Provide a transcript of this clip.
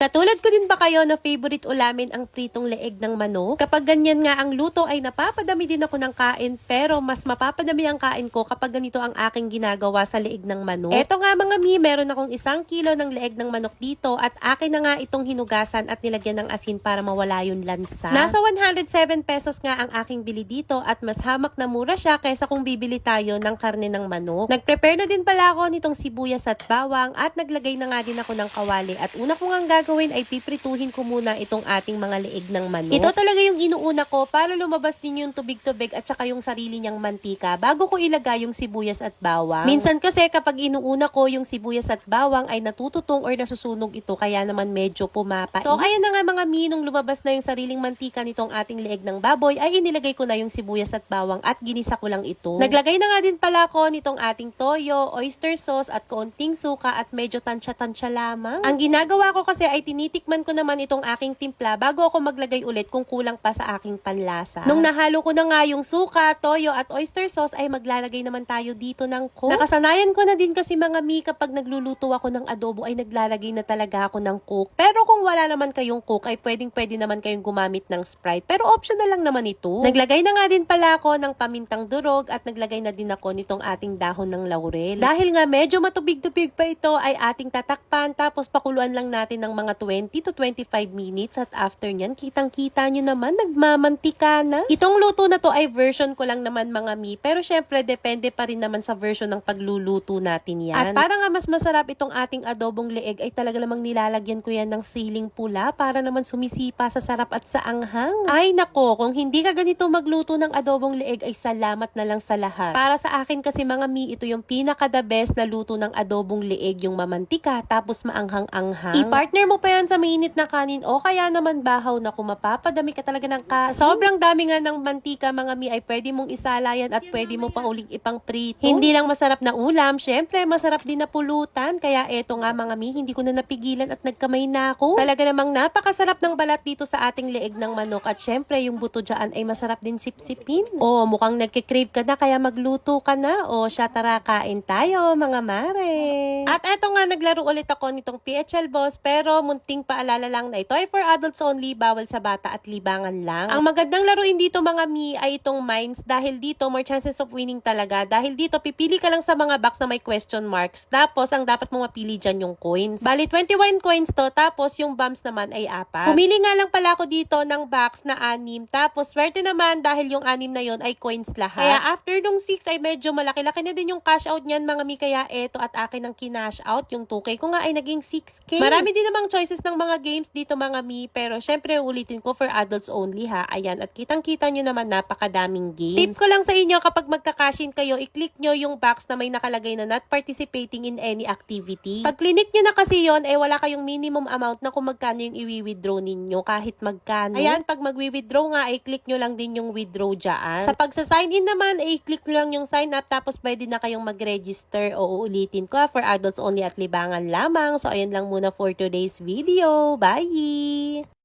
Katulad ko din ba kayo na favorite ulamin ang pritong leeg ng manok? Kapag ganyan nga ang luto ay napapadami din ako ng kain pero mas mapapadami ang kain ko kapag ganito ang aking ginagawa sa leeg ng manok. Eto nga mga mi, meron akong isang kilo ng leeg ng manok dito at akin na nga itong hinugasan at nilagyan ng asin para mawala yung lansa. Nasa 107 pesos nga ang aking bili dito at mas hamak na mura siya kaysa kung bibili tayo ng karne ng manok. Nag-prepare na din pala ako nitong sibuyas at bawang at naglagay na nga din ako ng kawali at una ko nga gagawin ay piprituhin ko muna itong ating mga leeg ng manok. Ito talaga yung inuuna ko para lumabas din yung tubig-tubig at saka yung sarili niyang mantika bago ko ilagay yung sibuyas at bawang. Minsan kasi kapag inuuna ko yung sibuyas at bawang ay natututong or nasusunog ito kaya naman medyo pumapa. So ayan na nga mga minong lumabas na yung sariling mantika nitong ating leeg ng baboy ay inilagay ko na yung sibuyas at bawang at ginisa ko lang ito. Naglagay na nga din pala ako nitong ating toyo, oyster sauce at konting suka at medyo tansya-tansya lamang. Ang ginagawa ko kasi ay tinitikman ko naman itong aking timpla bago ako maglagay ulit kung kulang pa sa aking panlasa. Nung nahalo ko na nga yung suka, toyo at oyster sauce ay maglalagay naman tayo dito ng coke. Nakasanayan ko na din kasi mga mi kapag nagluluto ako ng adobo ay naglalagay na talaga ako ng coke. Pero kung wala naman kayong coke ay pwedeng pwede naman kayong gumamit ng Sprite. Pero optional lang naman ito. Naglagay na nga din pala ako ng pamintang durog at naglagay na din ako nitong ating dahon ng laurel. Dahil nga medyo matubig-tubig pa ito ay ating tatakpan tapos pakuluan lang natin ng mga 20 to 25 minutes at after nyan kitang-kita nyo naman nagmamantika na. Itong luto na to ay version ko lang naman mga mi pero syempre depende pa rin naman sa version ng pagluluto natin yan. At para nga mas masarap itong ating adobong leeg ay talaga namang nilalagyan ko yan ng siling pula para naman sumisipa sa sarap at sa anghang. Ay nako, kung hindi ka ganito magluto ng adobong leeg ay salamat na lang sa lahat. Para sa akin kasi mga mi, ito yung pinaka the best na luto ng adobong leeg, yung mamantika tapos maanghang-anghang. I-partner mo pa yan sa mainit na kanin o kaya naman bahaw na kung mapapadami ka talaga ng kanin. Sobrang dami nga ng mantika mga mi ay pwede mong isalayan at pwede mo pa uling ipang prito. Hindi lang masarap na ulam, syempre masarap din na pulutan. Kaya eto nga mga mi, hindi ko na napigilan at nagkamay na ako. Talaga namang napakasarap ng balat dito sa ating leeg ng manok at syempre yung buto dyan ay masarap din sipsipin. O mukhang nagkikrave ka na kaya magluto ka na. O siya tara kain tayo mga mare. At eto nga naglaro ulit ako nitong PHL Boss pero munting paalala lang na ito ay for adults only, bawal sa bata at libangan lang. Ang magandang laruin dito mga mi ay itong mines dahil dito more chances of winning talaga. Dahil dito pipili ka lang sa mga box na may question marks. Tapos ang dapat mo mapili dyan yung coins. Bali 21 coins to tapos yung bombs naman ay apat. Pumili nga lang pala ako dito ng box na anim. Tapos swerte naman dahil yung anim na yon ay coins lahat. Kaya after nung 6 ay medyo malaki-laki na din yung cash out niyan mga mi kaya eto at akin ang kinash out. Yung 2K ko nga ay naging 6K. Marami din namang choices ng mga games dito mga mi pero syempre ulitin ko for adults only ha. Ayan at kitang-kita nyo naman napakadaming games. Tip ko lang sa inyo kapag magka-cashin kayo, i-click nyo yung box na may nakalagay na not participating in any activity. Pag clinic nyo na kasi yon eh wala kayong minimum amount na kung magkano yung i-withdraw ninyo kahit magkano. Ayan, pag mag-withdraw nga, ay click nyo lang din yung withdraw dyan. Sa pagsa-sign in naman, ay click nyo lang yung sign up tapos pwede na kayong mag-register o uulitin ko ah, for adults only at libangan lamang. So, ayan lang muna for today's video. Bye!